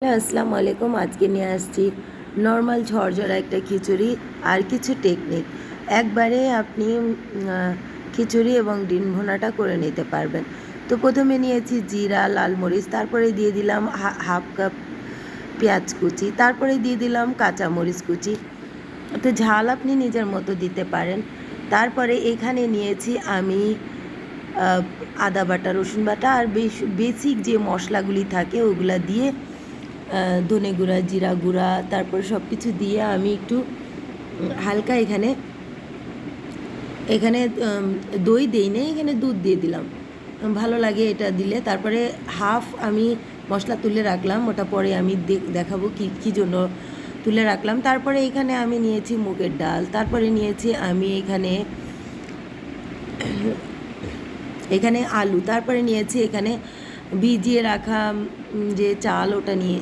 Hello আসসালামু আলাইকুম। আজকে নিয়ে আসছি নর্মাল ঝরঝরা একটা খিচুড়ি আর কিছু টেকনিক একবারে আপনি খিচুড়ি এবং ডিম ভুনাটা করে নিতে পারবেন। তো প্রথমে নিয়েছি জিরা, লাল মরিচ, তারপরে দিয়ে দিলাম হাফ কাপ পেঁয়াজ কুচি, তারপরে দিয়ে দিলাম কাঁচা মরিচ কুচি। তো ঝাল আপনি নিজের মতো দিতে পারেন। তারপরে এখানে নিয়েছি আমি আদা বাটা, রসুন বাটা আর বেশ- বেসিক যে মশলাগুলি থাকে ওগুলা দিয়ে ধনে গুঁড়া, জিরা গুঁড়া, তারপর সব কিছু দিয়ে আমি একটু হালকা এখানে এখানে দই দেই না এখানে দুধ দিয়ে দিলাম। ভালো লাগে এটা দিলে। তারপরে হাফ আমি মশলা তুলে রাখলাম, ওটা পরে আমি দেখাবো কি, কী জন্য তুলে রাখলাম। তারপরে এখানে আমি নিয়েছি মুগের ডাল, তারপরে নিয়েছি আমি এখানে এখানে আলু, তারপরে নিয়েছি এখানে ভিজিয়ে রাখা যে চাল ওটা নিয়ে,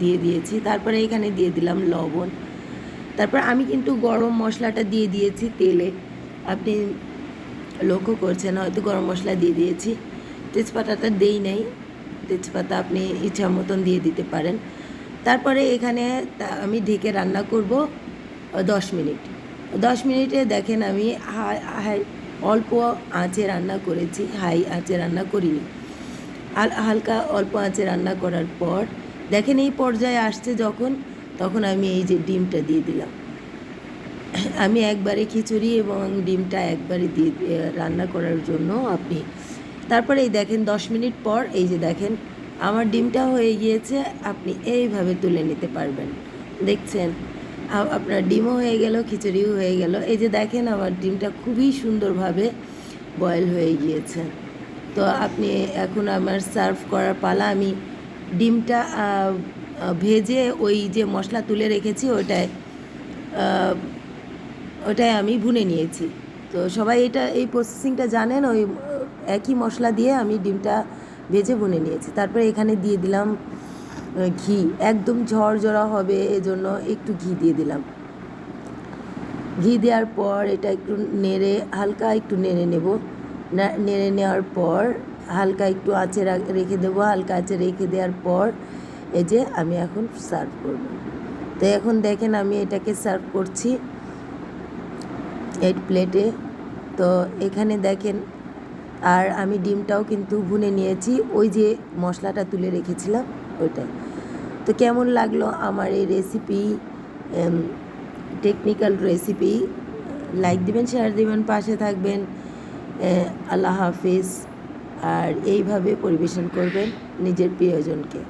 দিয়ে দিয়েছি। তারপরে এখানে দিয়ে দিলাম লবণ। তারপর আমি কিন্তু গরম মশলাটা দিয়ে দিয়েছি তেলে। আপনি লক্ষ্য করছেন, হয়তো গরম মশলা দিয়ে দিয়েছি। তেজপাতাটা দেই নাই। তেজপাতা আপনি ইচ্ছা মতন দিয়ে দিতে পারেন। তারপরে এখানে আমি ঢেকে রান্না করব দশ মিনিট। দশ মিনিটে দেখেন আমি হাই হাই, অল্প আঁচে রান্না করেছি, হাই আঁচে রান্না করিনি। হালকা অল্প আঁচে রান্না করার পর দেখেন এই পর্যায়ে আসছে যখন, তখন আমি এই যে ডিমটা দিয়ে দিলাম। আমি একবারে খিচুড়ি এবং ডিমটা একবারে দিয়ে রান্না করার জন্য আপনি, তারপরে এই দেখেন দশ মিনিট পর এই যে দেখেন আমার ডিমটা হয়ে গিয়েছে, আপনি এইভাবে তুলে নিতে পারবেন। দেখছেন? আপনার ডিমও হয়ে গেল, খিচুড়িও হয়ে গেল। এই যে দেখেন আমার ডিমটা খুবই সুন্দরভাবে বয়েল হয়ে গিয়েছে। তো আপনি এখন আমার সার্ভ করার পালা, আমি ডিমটা ভেজে ওই যে মশলা তুলে রেখেছি, ওটায় ওটাই আমি ভুনে নিয়েছি। তো সবাই এটা, এই প্রসেসিংটা জানেন, ওই, একই মশলা দিয়ে আমি ডিমটা ভেজে ভুনে নিয়েছি। তারপরে এখানে দিয়ে দিলাম ঘি। একদম ঝরঝরা হবে, এজন্য একটু ঘি দিয়ে দিলাম। ঘি দেওয়ার পর এটা একটু নেড়ে, হালকা একটু নেড়ে নেব। নেড়ে নেওয়ার পর হালকা একটু আঁচে রেখে দেবো। হালকা আঁচে রেখে দেওয়ার পর এই যে আমি এখন সার্ভ করব। তো এখন দেখেন আমি এটাকে সার্ভ করছি এই প্লেটে। তো এখানে দেখেন, আর আমি ডিমটাও কিন্তু ভুনে নিয়েছি। ওই যে মশলাটা তুলে রেখেছিলাম, ওইটাই। তো কেমন লাগল আমার এই রেসিপি টেকনিক্যাল রেসিপি লাইক দিবেন শেয়ার দিবেন, পাশে থাকবেন। আল্লাহ হাফিজ আর এইভাবে পরিবেশন করবেন নিজের প্রিয়জনকে।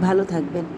ভালো থাকবেন।